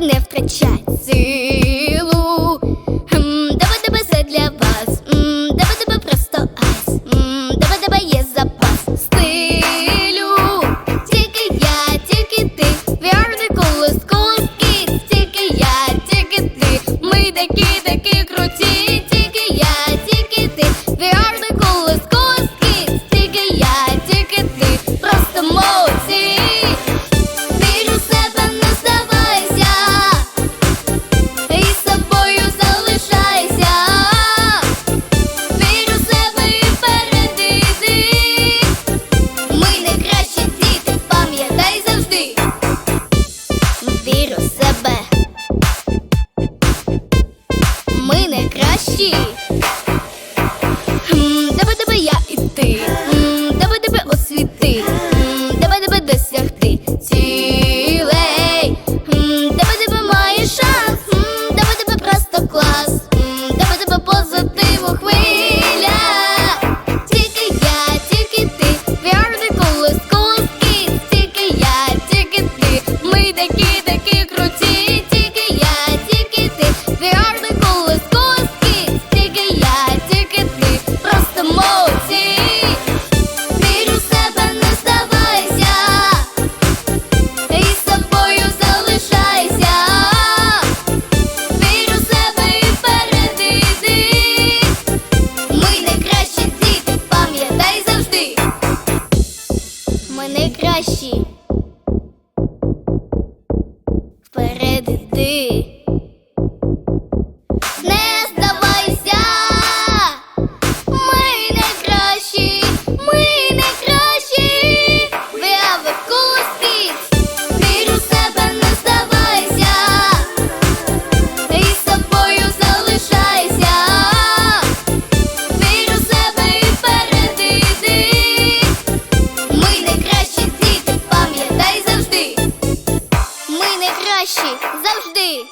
не втрачай. вір у себе. Ми не кращі. Тебе тебе я і ти. Тебе тебе освіти. Тебе тебе досягти. Цілей. Тебе ми найкращі. Вперед іди. завжди.